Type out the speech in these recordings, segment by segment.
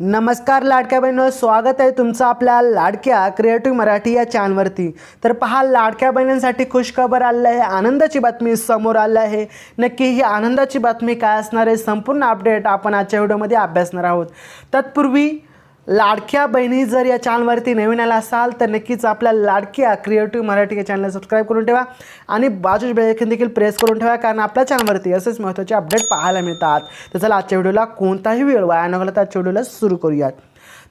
नमस्कार लाडक्या बहिणीवर स्वागत आहे तुमचं आपल्या लाडक्या क्रिएटिव्ह मराठी या चॅनलवरती तर पहा लाडक्या बहिणींसाठी खुशखबर आलं आहे आनंदाची बातमी समोर आलं आहे. नक्की ही आनंदाची बातमी काय असणार आहे संपूर्ण अपडेट आपण आजच्या व्हिडिओमध्ये अभ्यासणार आहोत. तत्पूर्वी लाडक्या बहिणी जर या चॅनलवरती नवीन आला असाल तर नक्कीच आपल्या लाडक्या क्रिएटिव्ह मराठी या चॅनलला सबस्क्राईब करून ठेवा आणि बाजूच बेलखीन देखील प्रेस करून ठेवा कारण आपल्या चॅनलवरती असेच महत्त्वाचे अपडेट पाहायला मिळतात. तर चला आजच्या व्हिडिओला कोणताही वेळ वाया न घालता आजच्या व्हिडिओला सुरू करूयात.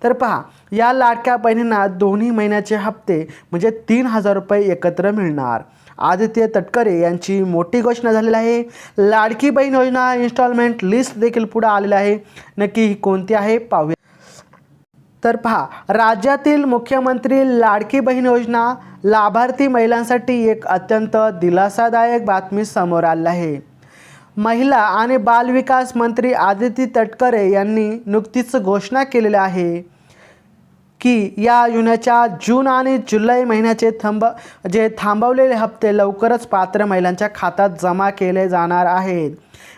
तर पहा या लाडक्या बहिणींना दोन्ही महिन्याचे हप्ते म्हणजे तीन हजार रुपये एकत्र मिळणार. आदित्य तटकरे यांची मोठी घोषणा झालेली आहे. लाडकी बहीण योजना इन्स्टॉलमेंट लिस्ट देखील पुढे आलेली आहे. नक्की ही कोणती आहे? पाहूया. तर पहा राज्यातील मुख्यमंत्री लाडकी बहीण योजना लाभार्थी महिलांसाठी एक अत्यंत दिलासादायक बातमी समोर आली आहे. महिला आणि बालविकास मंत्री आदिती तटकरे यांनी नुकतीच घोषणा केलेली आहे की या योजनेच्या जून आणि जुलै महिन्याचे थांब जे थांबवलेले हप्ते लवकरच पात्र महिलांच्या खात्यात जमा केले जाणार आहेत.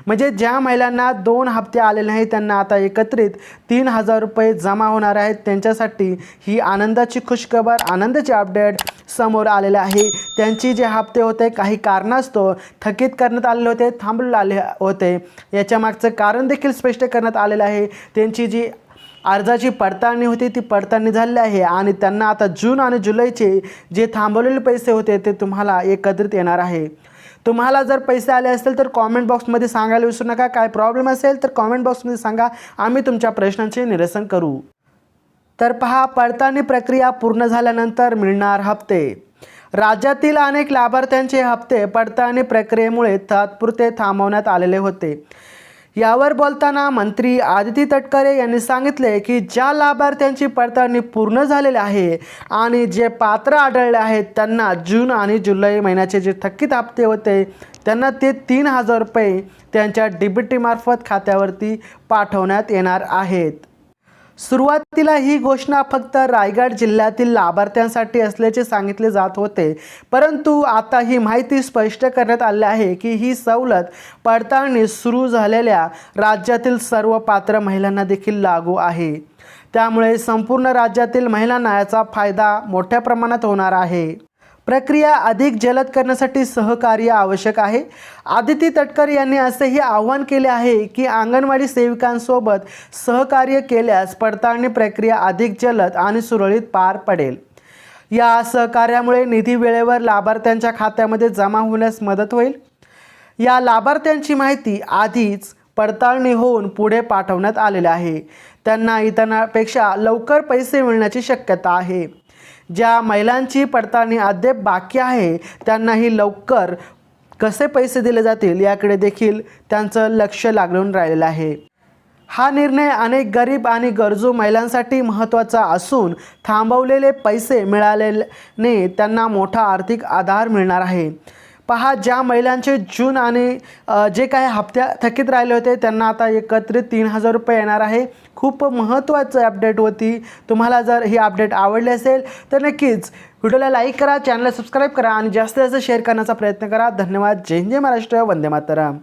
म्हणजे ज्या महिलांना दोन हप्ते आलेले नाहीत त्यांना आता एकत्रित तीन हजार रुपये जमा होणार आहेत. त्यांच्यासाठी ही आनंदाची खुशखबर आनंदाचे अपडेट समोर आलेले आहे. त्यांची जे हप्ते होते काही कारणास्तव थकीत करण्यात आलेले होते थांबवले आले होते. याच्या मागचं कारण देखील स्पष्ट करण्यात आलेलं आहे. त्यांची जी अर्जाची पडताळणी होती ती पडताळणी झालेली आहे आणि त्यांना आता जून आणि जुलैचे जे थांबवलेले पैसे होते ते तुम्हाला एकत्रित येणार आहे. तुम्हाला जर पैसे आले असतील तर कॉमेंट बॉक्समध्ये सांगायला विसरू नका. काय प्रॉब्लेम असेल तर कॉमेंट बॉक्समध्ये सांगा. आम्ही तुमच्या प्रश्नांचे निरसन करू. तर पहा पडताळणी प्रक्रिया पूर्ण झाल्यानंतर मिळणार हप्ते. राज्यातील अनेक लाभार्थ्यांचे हप्ते पडताळणी प्रक्रियेमुळे तात्पुरते थांबवण्यात आलेले होते. यावर बोलताना मंत्री आदिती तटकरे यांनी सांगितले की ज्या लाभार्थ्यांची पडताळणी पूर्ण झालेली आहे आणि जे पात्र आढळले आहेत त्यांना जून आणि जुलै महिन्याचे जे थकीत हप्ते होते त्यांना ते तीन हजार रुपये त्यांच्या डी बी टीमार्फत खात्यावरती पाठवण्यात येणार आहेत. सुरुवातीला ही घोषणा फक्त रायगड जिल्ह्यातील लाभार्थ्यांसाठी असल्याचे सांगितले जात होते. परंतु आता ही माहिती स्पष्ट करण्यात आली आहे की ही सवलत पडताळणी सुरू झालेल्या राज्यातील सर्व पात्र महिलांना देखील लागू आहे. त्यामुळे संपूर्ण राज्यातील महिलांना याचा फायदा मोठ्या प्रमाणात होणार आहे. प्रक्रिया अधिक जलद करण्यासाठी सहकार्य आवश्यक आहे. आदिती तटकर यांनी असेही आवाहन केले आहे की अंगणवाडी सेविकांसोबत सहकार्य केल्यास पडताळणी प्रक्रिया अधिक जलद आणि सुरळीत पार पडेल. या सहकार्यामुळे निधी वेळेवर लाभार्थ्यांच्या खात्यामध्ये जमा होण्यास मदत होईल. या लाभार्थ्यांची माहिती आधीच पडताळणी होऊन पुढे पाठवण्यात आलेली आहे. त्यांना इतरांपेक्षा लवकर पैसे मिळण्याची शक्यता आहे. ज्या महिलांची पडताळणी अद्याप बाकी आहे त्यांनाही लवकर कसे पैसे दिले जातील याकडे देखील त्यांचं लक्ष लागून राहिलेलं आहे. हा निर्णय अनेक गरीब आणि गरजू महिलांसाठी महत्त्वाचा असून थांबवलेले पैसे मिळालेने त्यांना मोठा आर्थिक आधार मिळणार आहे. पहा ज्या महिलांचे जून आणि जे काही हप्त्या थकीत राहिले होते त्यांना आता एकत्रित तीन हजार रुपये येणार आहे. खूप महत्त्वाचं अपडेट होती. तुम्हाला जर ही अपडेट आवडली असेल तर नक्कीच व्हिडिओला लाईक करा चॅनलला सबस्क्राईब करा आणि जास्तीत जास्त शेअर करण्याचा प्रयत्न करा. धन्यवाद. जय हिंद जय महाराष्ट्र. वंदे मातरम.